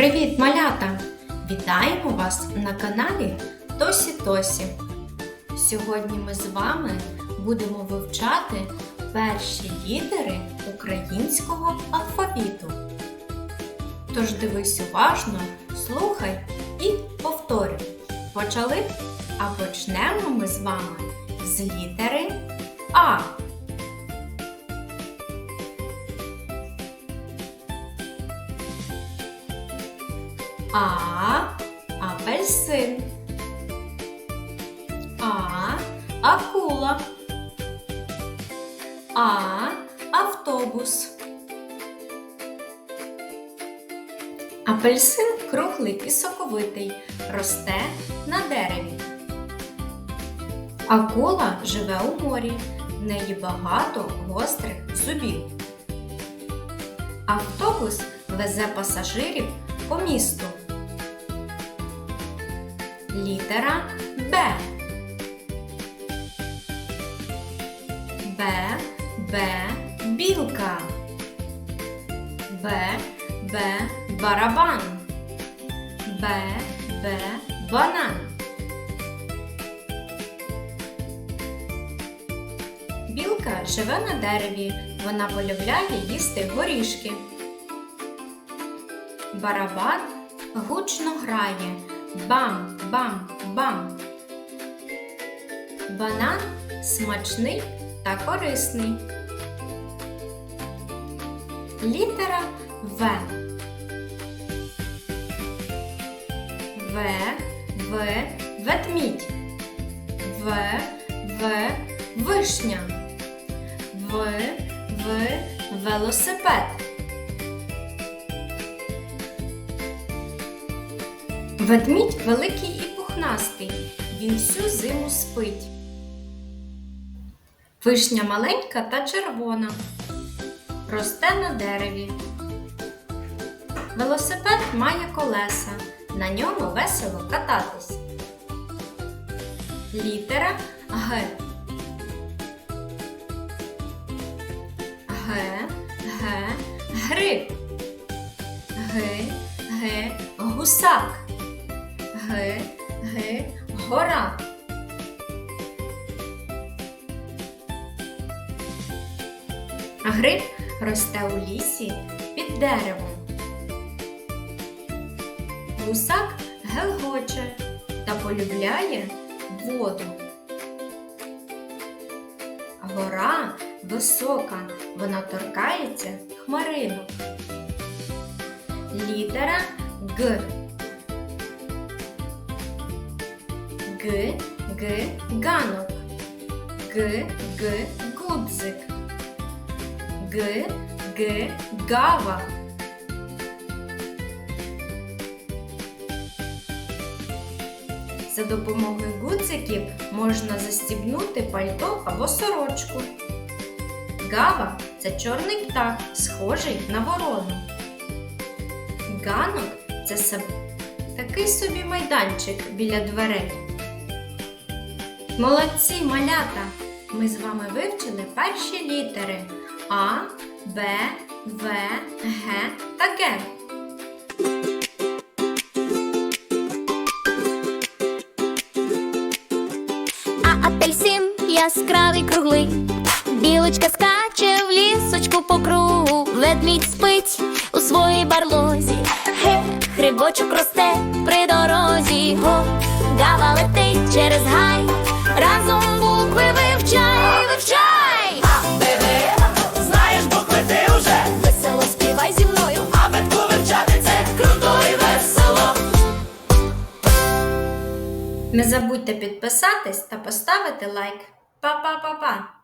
Привіт, малята! Вітаємо вас на каналі Тосі Тосі. Сьогодні ми з вами будемо вивчати перші літери українського алфавіту. Тож дивись уважно, слухай і повторюй. Почали? А почнемо ми з вами з літери А. А. Апельсин. А. Акула. А. Автобус. Апельсин круглий і соковитий. Росте на дереві. Акула живе у морі. В неї багато гострих зубів. Автобус везе пасажирів по місту. Літера Б. Б. Б. Білка. Б. Б. Барабан. Б. Б. Банан. Білка живе на дереві. Вона полюбляє їсти горішки. Барабан гучно грає. Бам, бам, бам. Банан смачний та корисний. Літера В. В. В. Ведмідь. В. В. Вишня. В. В. Велосипед. Ведмідь великий і пухнастий. Він всю зиму спить. Вишня маленька та червона. Росте на дереві. Велосипед має колеса. На ньому весело кататись. Літера Г. Г. Г. Гриб. Г. Г. Гусак. Г. Г. Гора. Гриб росте у лісі під деревом. Гусак гелгоче та полюбляє воду. Гора висока, вона торкається хмаринок. Літера Г. Г. Г. Ганок. Г. Г. Гудзик. Г. Г. Гава. За допомогою гудзиків можна застібнути пальто або сорочку. Гава це чорний птах, схожий на ворону. Ганок це такий собі майданчик біля дверей. Молодці малята! Ми з вами вивчили перші літери А, Б, В, Г та Г. А апельсин яскравий круглий, білочка скаче в лісочку по кругу, ведмідь спить у своїй барлозі, Не забудьте підписатись та поставити лайк. Па-па-па-па!